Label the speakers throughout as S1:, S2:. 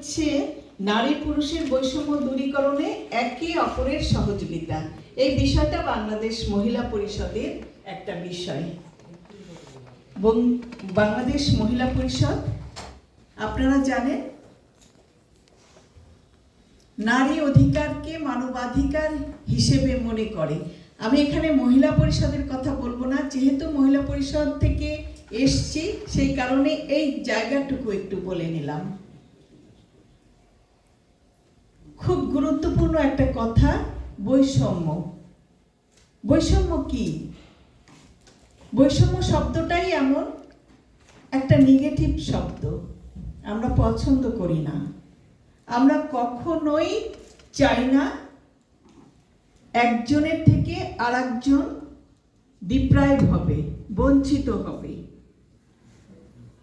S1: হচ্ছে নারী পুরুষের বৈষম্য দূরীকরণে একে অপরের সহযোগিতা। এই বিষয়টা বাংলাদেশ মহিলা পরিষদের একটা বিষয়। বাংলাদেশ মহিলা পরিষদ, আপনারা জানেন, নারী অধিকারকে মানবাধিকার হিসেবে মনে করে। আমি এখানে মহিলা পরিষদের কথা বলব না, যেহেতু মহিলা পরিষদ থেকে এসছি, সেই কারণে এই জায়গাটুকু একটু বলে নিলাম। খুব গুরুত্বপূর্ণ একটা কথা, বৈষম্য। বৈষম্য কি? বৈষম্য শব্দটাই এমন একটা নেগেটিভ শব্দ। আমরা পছন্দ করি না। আমরা কখনোই চাই না একজনের থেকে আর একজন ডিপ্রাইভ হবে, বঞ্চিত হবে।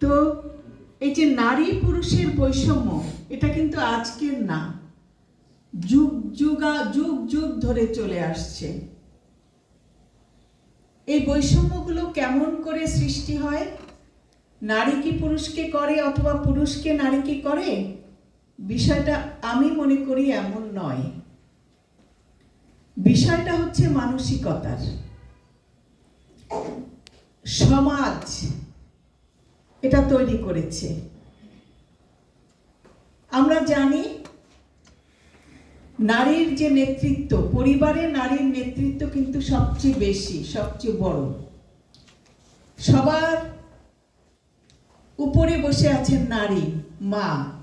S1: তো এই যে নারী পুরুষের বৈষম্য, এটা কিন্তু আজকের না। যুগ, যুগা, যুগ যুগ ধরে চলে আসছে। এই বৈষম্যগুলো কেমন করে সৃষ্টি হয়? নারী কি পুরুষকে করে অথবা পুরুষকে নারীকে করে? বিষয়টা আমি মনে করি এমন নয়। বিষয়টা হচ্ছে মানসিকতার। সমাজ এটা তৈরি করেছে। আমরা জানি নারীর যে নেতৃত্ব, পরিবারে নারীর নেতৃত্ব কিন্তু সবচেয়ে বেশি, সবচেয়ে বড়। সবার উপরে বসে আছেন নারী, মা।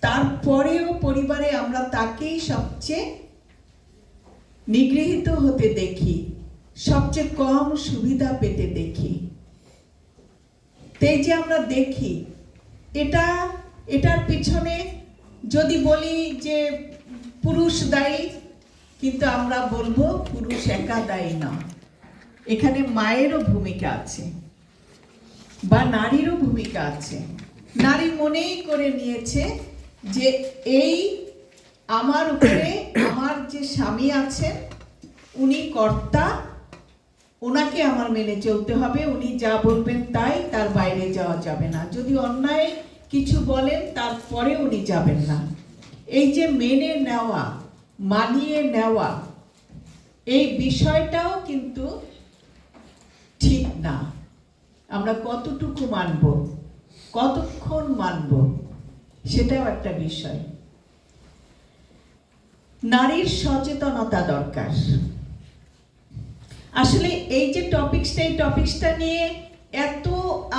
S1: তারপরেও পরিবারে আমরা তাকেই সবচেয়ে নিগৃহীত হতে দেখি, সবচেয়ে কম সুবিধা পেতে দেখি। তাই যে আমরা দেখি, এটা, এটার পিছনে যদি বলি যে পুরুষ দায়ী, কিন্তু আমরা বলব পুরুষ একা দায়ী না। এখানে মায়েরও ভূমিকা আছে, বা নারীরও ভূমিকা আছে। নারী মনেই করে নিয়েছে যে এই আমার উপরে আমার যে স্বামী আছেন উনি কর্তা, ওনাকে আমার মেনে চলতে হবে, উনি যা বলবেন তাই তার বাইরে যাওয়া যাবে না। যদি অন্যায় কিছু বলেন, তারপরে উনি যাবেন না। এই যে মেনে নেওয়া, মানিয়ে নেওয়া, এই বিষয়টাও কিন্তু ঠিক না। আমরা কতটুকু মানব, কতক্ষণ মানব, সেটাও একটা বিষয়। নারীর সচেতনতা দরকার। আসলে এই যে টপিক্সটা এই টপিক্সটা নিয়ে এত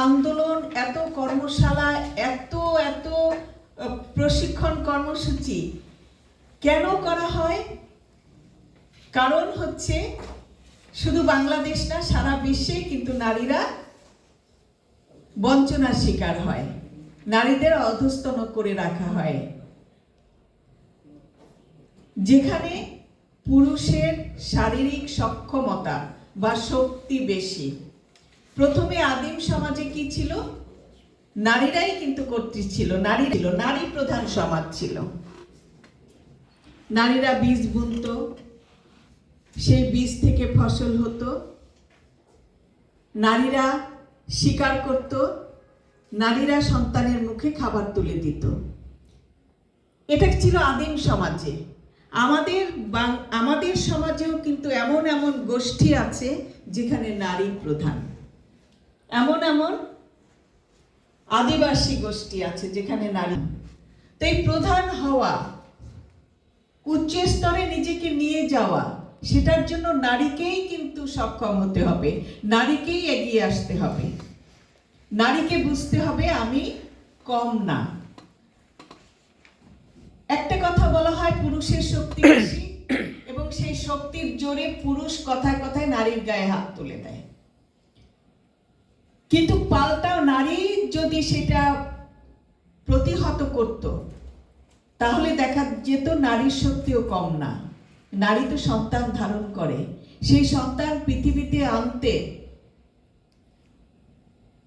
S1: আন্দোলন, এত কর্মশালা, এত এত প্রশিক্ষণ কর্মসূচি কেন করা হয়? কারণ হচ্ছে শুধু বাংলাদেশ না, সারা বিশ্বে কিন্তু নারীরা বঞ্চনার শিকার হয়। নারীদের অধস্তন করে রাখা হয়। যেখানে পুরুষের শারীরিক সক্ষমতা বা শক্তি বেশি। প্রথমে আদিম সমাজে কি ছিল? নারীরাই কিন্তু কর্তৃ ছিল, নারী ছিল, নারী প্রধান সমাজ ছিল। নারীরা বীজ বুনত, সেই বীজ থেকে ফসল হতো। নারীরা শিকার করত, নারীরা সন্তানের মুখে খাবার তুলে দিত। এটা ছিল আদিম সমাজে। আমাদের আমাদের সমাজেও কিন্তু এমন এমন গোষ্ঠী আছে যেখানে নারী প্রধান। এমন এমন আদিবাসী গোষ্ঠী আছে যেখানে নারী। তো এই প্রধান হওয়া, উচ্চ স্তরে নিজেকে নিয়ে যাওয়া, সেটার জন্য নারীকেই কিন্তু সক্ষম হতে হবে, নারীকেই এগিয়ে আসতে হবে। নারীকে বুঝতে হবে আমি কম না। একটা কথা বলা হয়, পুরুষের শক্তি বেশি, এবং সেই শক্তির জোরে পুরুষ কথায় কথায় নারীর গায়ে হাত তুলে দেয়। কিন্তু পাল্টা নারী যদি সেটা প্রতিহত করত, তাহলে দেখা যেত নারীর শক্তিও কম না। নারী তো সন্তান ধারণ করে। সেই সন্তান পৃথিবীতে আনতে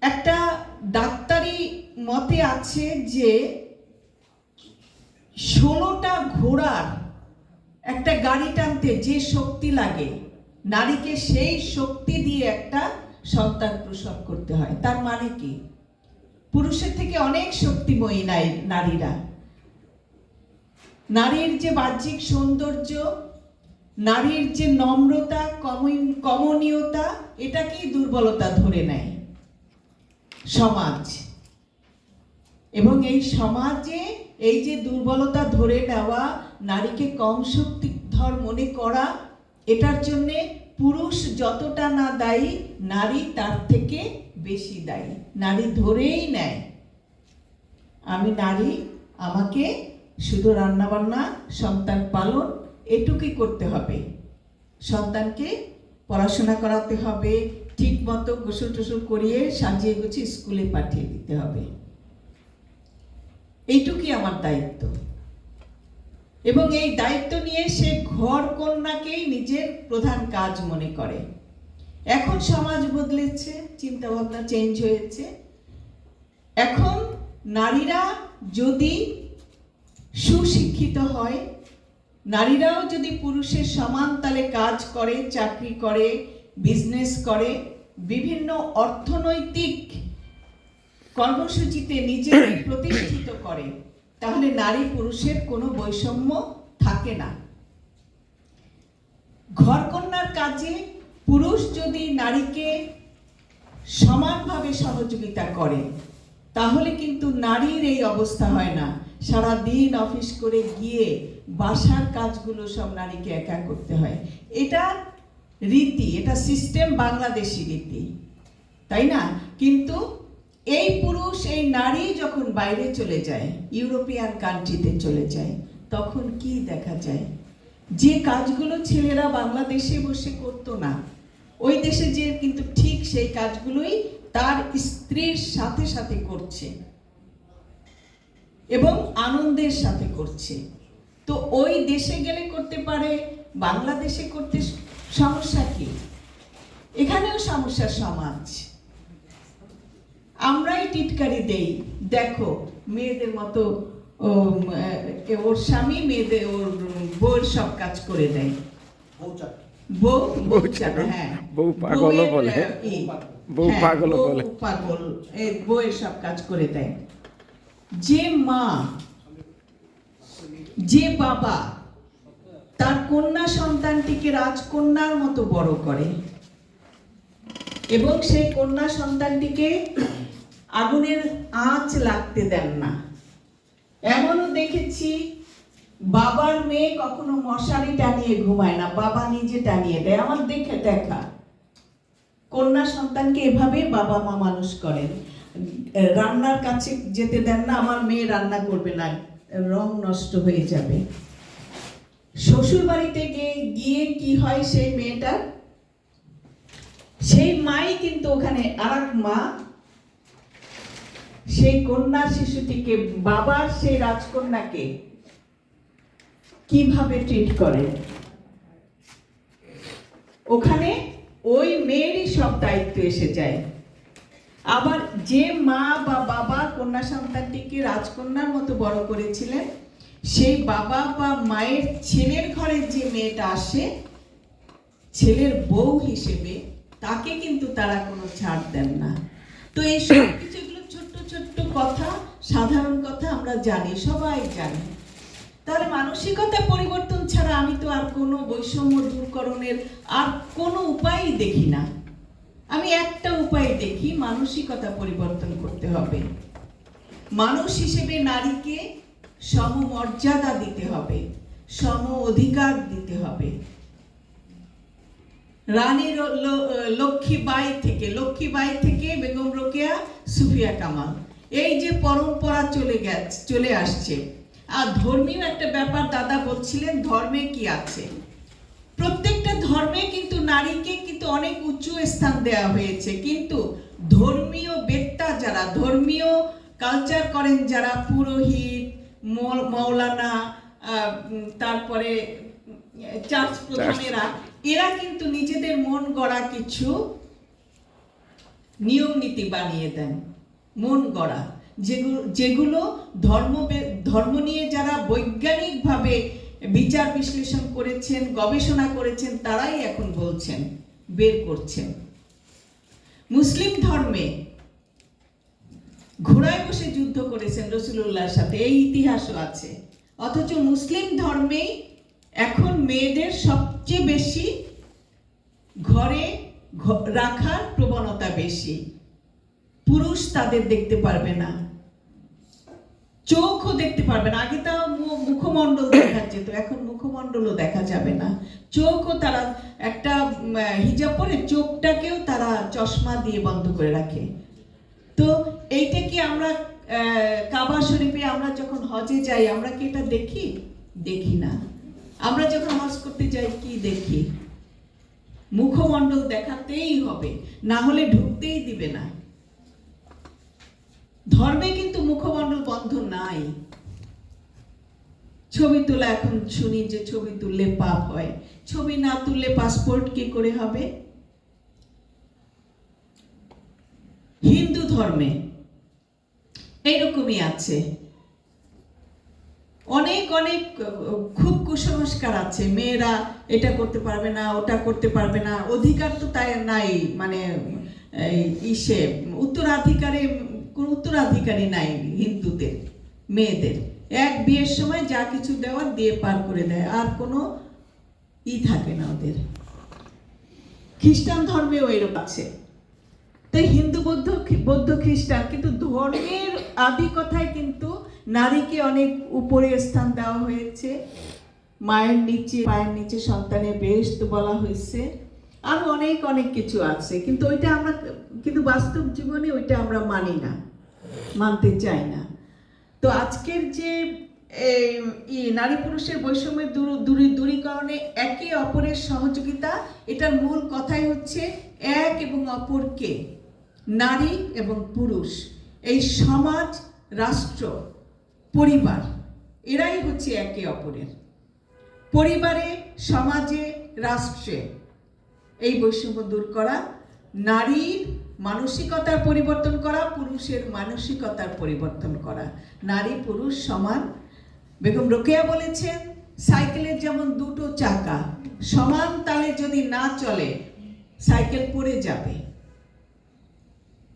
S1: একটা ডাক্তারি মতে আছে যে ষোলোটা ঘোড়ার একটা গাড়ি টানতে যে শক্তি লাগে, নারীকে সেই শক্তি দিয়ে একটা সন্তান প্রসব করতে হয়। তার মানে কি? পুরুষের থেকে অনেক শক্তিময়ী নাই নারীরা। নারীর যে বাহ্যিক সৌন্দর্য, নারীর যে নম্রতা কমন- কমনীয়তা, এটাকেই দুর্বলতা ধরে নেয়। সমাজ। এবং এই সমাজে এই যে দুর্বলতা ধরে নেওয়া, নারীকে কম শক্তিধর মনে করা এটার জন্যে পুরুষ যতটা না দায়ী, নারী তার থেকে বেশি দায়ী। নারী ধরেই নেয়। আমি নারী, আমাকে শুধু রান্নাবান্না, সন্তান পালন এটুকুই করতে হবে। সন্তানকে পড়াশোনা করাতে হবে ঠিক মতো গোসল টোসল করিয়ে সাজিয়ে গুছিয়ে স্কুলে পাঠিয়ে দিতে হবে। এইটুকুই আমার দায়িত্ব। এবং এই দায়িত্ব নিয়ে সে ঘর কন্যাকেই নিজের প্রধান কাজ মনে করে। এখন সমাজ বদলেছে চিন্তা ভাবনা চেঞ্জ হয়েছে। এখন নারীরা যদি সুশিক্ষিত হয়, নারীরাও যদি পুরুষের সমান তালে কাজ করে, চাকরি করে বিজনেস করে, বিভিন্ন অর্থনৈতিক কর্মসূচিতে নিজেকে প্রতিষ্ঠিত করে, তাহলে নারী পুরুষের কোনো বৈষম্য থাকে না। ঘরকন্যার কাজে পুরুষ যদি নারীকে সমানভাবে সহযোগিতা করে, তাহলে কিন্তু নারীর এই অবস্থা হয় না। সারা দিন অফিস করে গিয়ে বাসার কাজগুলো সব নারীকে একা করতে হয়। এটা রীতি, এটা সিস্টেম বাংলাদেশি রীতি, তাই না? কিন্তু এই পুরুষ, এই নারী যখন বাইরে চলে যায়, ইউরোপিয়ান কান্ট্রিতে চলে যায়, তখন কি দেখা যায়? যে কাজগুলো ছেলেরা বাংলাদেশে বসে করতো না, ওই দেশে যে কিন্তু ঠিক সেই কাজগুলোই তার স্ত্রীর সাথে সাথে করছে এবং আনন্দের সাথে করছে। তো ওই দেশে গেলে করতে পারে, বাংলাদেশে করতে সমস্যা কি? এখানেও সমস্যার সমাজ। আমরাই টিটকারি দেই। দেখো, মেয়েদের মতো ওর স্বামী মেয়েদের ওর বউয়ের সব কাজ করে দেয়। বউ বউ হ্যাঁ।
S2: বউ পাগলও বলে। বউ বলে।
S1: পাগল এই বউয়ের সব কাজ করে দেয়। যে মা যে বাবা তার কন্যা সন্তানটিকে রাজকন্যার মতো বড় করে এবং সেই কন্যা সন্তানটিকে আগুনের আঁচ লাগতে দেন না। এমনও দেখেছি, বাবার মেয়ে কখনো মশারি টানিয়ে ঘুমায় না, বাবা নিজে টানিয়ে দেয়। আমার দেখে দেখা। কন্যা সন্তানকে এভাবে বাবা মা মানুষ করেন। রান্নার কাছে যেতে দেন না, আমার মেয়ে রান্না করবে না, রং নষ্ট হয়ে যাবে। শ্বশুর বাড়িতে গিয়ে কি হয় সেই মেয়েটার? সেই মাই কিন্তু ওখানে আর মা সেই কন্যা শিশুটিকে বাবার সেই রাজকন্যাকে কীভাবে ট্রিট করে? ওখানে ওই মেয়েরই সব দায়িত্ব এসে যায়। আবার যে মা বা বাবা কন্যা সন্তানটিকে রাজকন্যার মতো বড় করেছিলেন, সেই বাবা বা মায়ের ছেলের ঘরে যে মেয়েটা আসে, ছেলের বউ হিসেবে তাকে কিন্তু তারা কোনো ছাড় দেন না। তো এই সব কিছু কথা, সাধারণ কথা আমরা জানি, সবাই জানি। তাহলে মানসিকতা পরিবর্তন ছাড়া আমি তো আর কোনো বৈষম্য দূরকরণের আর কোনো উপায়ই দেখি না। আমি একটা উপায় দেখি, মানসিকতা পরিবর্তন করতে হবে। মানুষ হিসেবে নারীকে সমমর্যাদা দিতে হবে সম অধিকার দিতে হবে। রানী লক্ষ্মীবাই থেকে লক্ষ্মীবাই থেকে বেগম রোকেয়া, সুফিয়া কামাল। এই যে পরম্পরা চলে গেছে চলে আসছে। আর ধর্মীয় একটা ব্যাপার দাদা বলছিলেন ধর্মে কি আছে? প্রত্যেকটা ধর্মে কিন্তু নারীকে কিন্তু অনেক উঁচু স্থান দেওয়া হয়েছে। কিন্তু ধর্মীয় বেত্তা যারা ধর্মীয় কালচার করেন যারা পুরোহিত মৌলানা আহ, তারপরে চার্চ প্রধানেরা এরা কিন্তু নিজেদের মন গড়া কিছু নিয়ম নীতি বানিয়ে দেন। মন গড়া। যেগুলো যেগুলো ধর্ম ধর্ম নিয়ে যারা বৈজ্ঞানিকভাবে বিচার বিশ্লেষণ করেছেন, গবেষণা করেছেন, তারাই এখন বলছেন, বের করছেন। মুসলিম ধর্মে ঘোড়ায় বসে যুদ্ধ করেছেন রসুল্লাহর সাথে, এই ইতিহাসও আছে। অথচ মুসলিম ধর্মেই এখন মেয়েদের সবচেয়ে বেশি ঘরে রাখার প্রবণতা বেশি। পুরুষ তাদের দেখতে পারবে না। চোখও দেখতে পারবে না। আগে মু- মুখমণ্ডল দেখা যেত, এখন মুখমণ্ডলও দেখা যাবে না। চোখও তারা একটা হিজাব পরে চোখটাকেও তারা চশমা দিয়ে বন্ধ করে রাখে। তো এইটা কি আমরা কাবা শরীফে আমরা যখন হজে যাই, আমরা কি এটা দেখি? দেখি না। আমরা যখন হজ করতে যাই, কি দেখি? মুখমণ্ডল দেখাতেই হবে, না হলে ঢুকতেই দিবে না। ধর্মে কিন্তু মুখমণ্ডল বন্ধ নাই। ছবি তোলা এখন শুনি যে ছবি তুললে পাপ হয়। ছবি না তুললে পাসপোর্ট কি করে হবে? হিন্দু ধর্মে এইরকমই আছে। অনেক অনেক, খুব কুসংস্কার আছে। মেয়েরা এটা করতে পারবে না, ওটা করতে পারবে না। অধিকার তো তাই নাই মানে ইসে, উত্তরাধিকারে কোন উত্তরাধিকারী নাই হিন্দুদের, মেয়েদের। এক বিয়ের সময় যা কিছু দেওয়ার দিয়ে পার করে দেয়, আর কোনো ই থাকে না ওদের। খ্রিস্টান ধর্মেও এরকম আছে। তাই হিন্দু, বৌদ্ধ বৌদ্ধ, খ্রিস্টান, কিন্তু ধর্মের আদি কথায় কিন্তু নারীকে অনেক উপরে স্থান দেওয়া হয়েছে। মায়ের নিচে, পায়ের নিচে সন্তানের বেস্ট বলা হয়েছে। আরও অনেক অনেক কিছু আছে। কিন্তু ওইটা আমরা বাস্তব জীবনে ওইটা আমরা মানি না, মানতে চাই না। তো আজকের যে নারী পুরুষের বৈষম্যের দূর- দূরী- দূরীকরণে একে অপরের সহযোগিতা, এটার মূল কথাই হচ্ছে এক এবং অপরকে, নারী এবং পুরুষ, এই সমাজ, রাষ্ট্র, পরিবার, এরাই হচ্ছে একে অপরের। পরিবারে, সমাজে, রাষ্ট্রে, এই বৈষম্য দূর করা নারীর মানসিকতার পরিবর্তন করা, পুরুষের মানসিকতার পরিবর্তন করা। নারী, পুরুষ, সমান। বেগম রোকেয়া বলেছেন, সাইকেলের যেমন দুটো চাকা, সমান তালে যদি না চলে, সাইকেল পড়ে যাবে।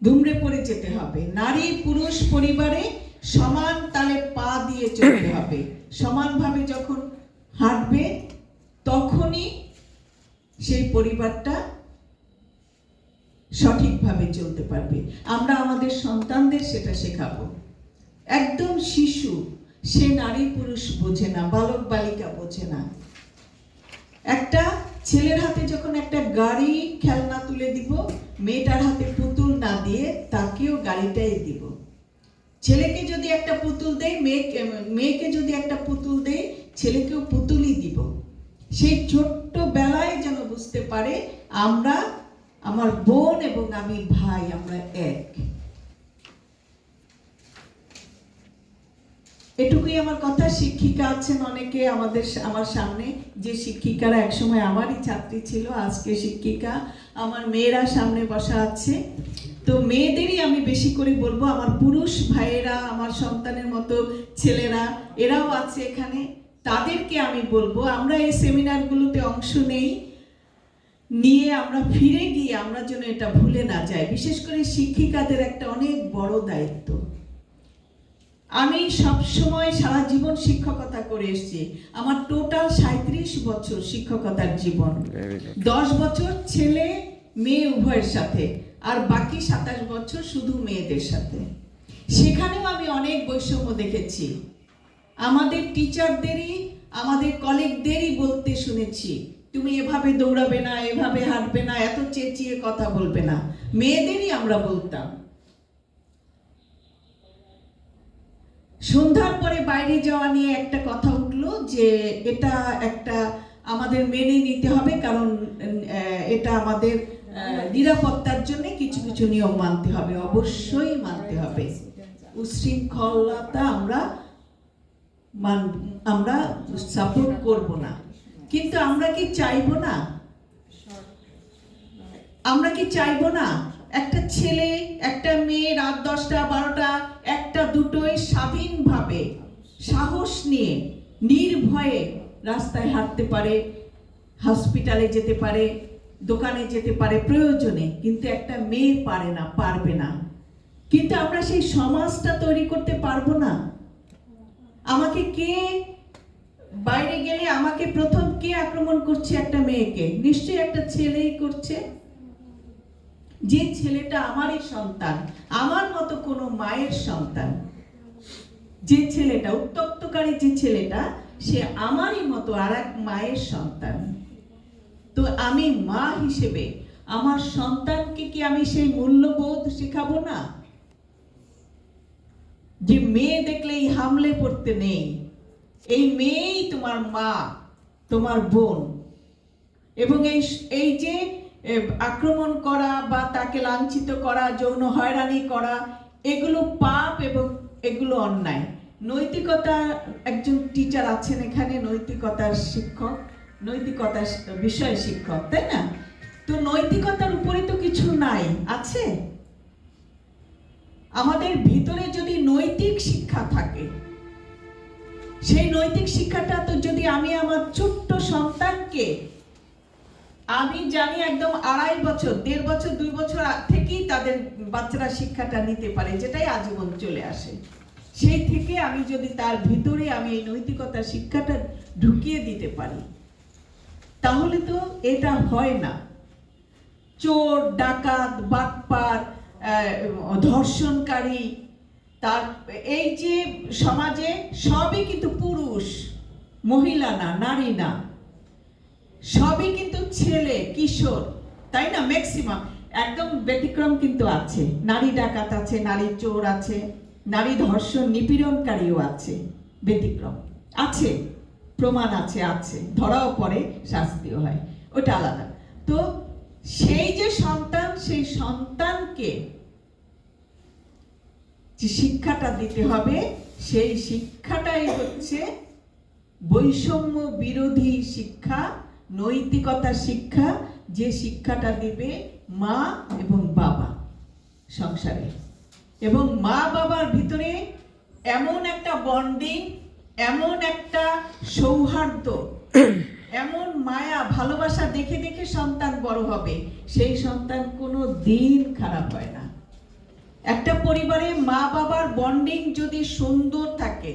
S1: দুমড়ে পড়ে যেতে হবে। নারী, পুরুষ, পরিবারে সমান তালে পা দিয়ে চলতে হবে। সমানভাবে যখন হাঁটবে, তখনই সেই পরিবারটা সঠিকভাবে চলতে পারবে। আমরা আমাদের সন্তানদের সেটা শেখাবো। একদম শিশু, সে নারী পুরুষ বোঝে না, বালক বালিকা বোঝে না। একটা ছেলের হাতে যখন একটা গাড়ি খেলনা তুলে দিব, মেয়েটার হাতে পুতুল না দিয়ে তাকেও গাড়িটাই দিব। ছেলেকে যদি একটা পুতুল দেয় মেয়েকে মেয়েকে যদি একটা পুতুল দেয় ছেলেকেও পুতুলই দিব। সেই ছোট্ট বেলায় যেন বুঝতে পারে, আমরা আমার বোন এবং আমি ভাই, আমরা এক। এটুকুই আমার কথা। শিক্ষিকা আছেন অনেকে আমাদের আমার সামনে। যে শিক্ষিকারা একসময় আমারই ছাত্রী ছিল, আজকে শিক্ষিকা। আমার মেয়েরা সামনে বসা আছে। তো মেয়েদেরই আমি বেশি করে বলব, আমার পুরুষ ভাইয়েরা, আমার সন্তানের মতো ছেলেরা, এরাও আছে এখানে। তাদেরকে আমি বলব, আমরা এই সেমিনারগুলোতে অংশ নেই। নিয়ে আমরা ফিরে গিয়ে আমরা যেন এটা ভুলে না যাই। বিশেষ করে শিক্ষিকাদের একটা অনেক বড় দায়িত্ব। আমি সব সময় সারা জীবন শিক্ষকতা করে এসেছি। আমার টোটাল সাঁত্রিশ বছর শিক্ষকতার জীবন। দশ বছর ছেলে মেয়ে উভয়ের সাথে। আর বাকি সাতাশ বছর শুধু মেয়েদের সাথে। সেখানেও আমি অনেক বৈষম্য দেখেছি। আমাদের টিচারদেরই আমাদের কলিগদেরই বলতে শুনেছি তুমি এভাবে দৌড়াবে না, এভাবে হাঁটবে না, এত চেঁচিয়ে কথা বলবে না। মেয়েদেরই আমরা বলতাম। সন্ধ্যার পরে বাইরে যাওয়া নিয়ে একটা কথা উঠল যে, এটা একটা আমাদের মেনে নিতে হবে, কারণ এটা আমাদের নিরাপত্তার জন্য কিছু কিছু নিয়ম মানতে হবে, অবশ্যই মানতে হবে। উশৃঙ্খলতা আমরা মান, আমরা সাপোর্ট করব না। কিন্তু আমরা কি চাইব না? আমরা কি চাইব না? একটা ছেলে, একটা মেয়ে রাত দশটা, বারোটা, একটা দুটোই স্বাধীনভাবে সাহস নিয়ে, নির্ভয়ে রাস্তায় হাঁটতে পারে হসপিটালে যেতে পারে, দোকানে যেতে পারে, প্রয়োজনে, কিন্তু একটা মেয়ে পারে না, পারবে না। কিন্তু আমরা সেই সমাজটা তৈরি করতে পারব না। আমাকে কে বাইরে গেলে আমাকে প্রথম কে আক্রমণ করছে একটা মেয়েকে? নিশ্চয়ই একটা ছেলেই করছে। যে ছেলেটা আমারই সন্তান, আমার মতো কোনো মায়ের সন্তান। যে ছেলেটা উত্তক্তকারী যে ছেলেটা, সে আমারই মতো আর এক মায়ের সন্তান। তো আমি মা হিসেবে আমার সন্তানকে কি আমি সেই মূল্যবোধ শেখাবো না? যে মেয়ে দেখলেই হামলে পড়তে নেই। এই মেয়েই তোমার মা, তোমার বোন। এবং এই এই যে আক্রমণ করা বা তাকে লাঞ্ছিত করা, যৌন হয়রানি করা, এগুলো পাপ এবং এগুলো অন্যায়। নৈতিকতা, একজন টিচার আছেন এখানে, নৈতিকতার শিক্ষক, নৈতিকতার বিষয় শিক্ষক, তাই না? তো নৈতিকতার উপরে তো কিছু নাই, আছে? আমাদের ভিতরে যদি নৈতিক শিক্ষা থাকে সেই নৈতিক শিক্ষাটা তো যদি আমি আমার ছোট্ট সন্তানকে, আমি জানি একদম আড়াই বছর, দেড় বছর, দুই বছর থেকেই তাদের বাচ্চারা শিক্ষাটা নিতে পারে, যেটাই আজীবন চলে আসে। সেই থেকে আমি যদি তার ভিতরে আমি এই নৈতিকতা শিক্ষাটা ঢুকিয়ে দিতে পারি, তাহলে তো এটা হয় না। চোর, ডাকাত, বাটপার ধর্ষণকারী তার, এই যে সমাজে সবই কিন্তু পুরুষ, মহিলা না, নারী না, সবই কিন্তু ছেলে, কিশোর, তাই না? ম্যাক্সিমাম একদম ব্যতিক্রম কিন্তু আছে। নারী ডাকাত আছে, নারী চোর আছে, নারী ধর্ষণ, নিপীড়নকারীও আছে, ব্যতিক্রম। আছে, প্রমাণ আছে আছে, ধরাও পড়ে, শাস্তিও হয়, ওটা আলাদা। তো সেই যে সন্তান, সেই সন্তানকে যে শিক্ষাটা দিতে হবে, সেই শিক্ষাটাই হচ্ছে বৈষম্য বিরোধী শিক্ষা, নৈতিকতা শিক্ষা, যে শিক্ষাটা দিবে মা এবং বাবা সংসারে। এবং মা বাবার ভিতরে এমন একটা বন্ডিং, এমন একটা সৌহার্দ্য, এমন মায়া, ভালোবাসা দেখে দেখে সন্তান বড় হবে, সেই সন্তান কোনো দিন খারাপ হয় না। একটা পরিবারে মা বাবার বন্ডিং যদি সুন্দর থাকে,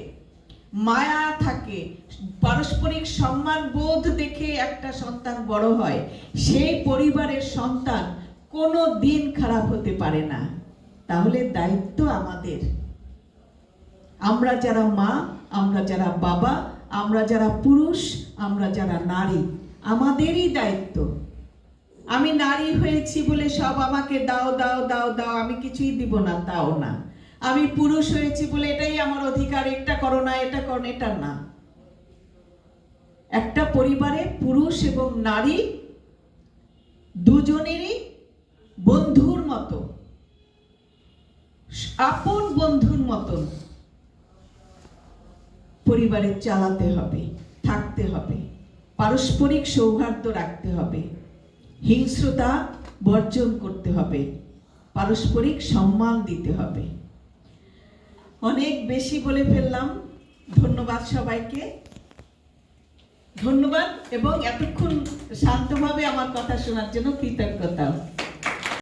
S1: মায়া থাকে, পারস্পরিক সম্মান বোধ দেখে একটা সন্তান বড় হয়, সেই পরিবারের সন্তান কোনো দিন খারাপ হতে পারে না। তাহলে দায়িত্ব আমাদের। আমরা যারা মা, আমরা যারা বাবা, আমরা যারা পুরুষ, আমরা যারা নারী, আমাদেরই দায়িত্ব। আমি নারী হয়েছি বলে সব আমাকে দাও দাও দাও দাও, আমি কিছুই দিব না, তাও না। আমি পুরুষ হয়েছি বলে এটাই আমার অধিকার, এটা করো না, এটা করো এটা না। একটা পরিবারে পুরুষ এবং নারী দুজনেরই বন্ধুর মতো, আপন বন্ধুর মতন পরিবারে চালাতে হবে, থাকতে হবে, পারস্পরিক সৌহার্দ্য রাখতে হবে। হিংস্রতা বর্জন করতে হবে। পারস্পরিক সম্মান দিতে হবে। অনেক বেশি বলে ফেললাম। ধন্যবাদ সবাইকে। ধন্যবাদ এবং এতক্ষণ শান্তভাবে আমার কথা শোনার জন্য কৃতজ্ঞতা।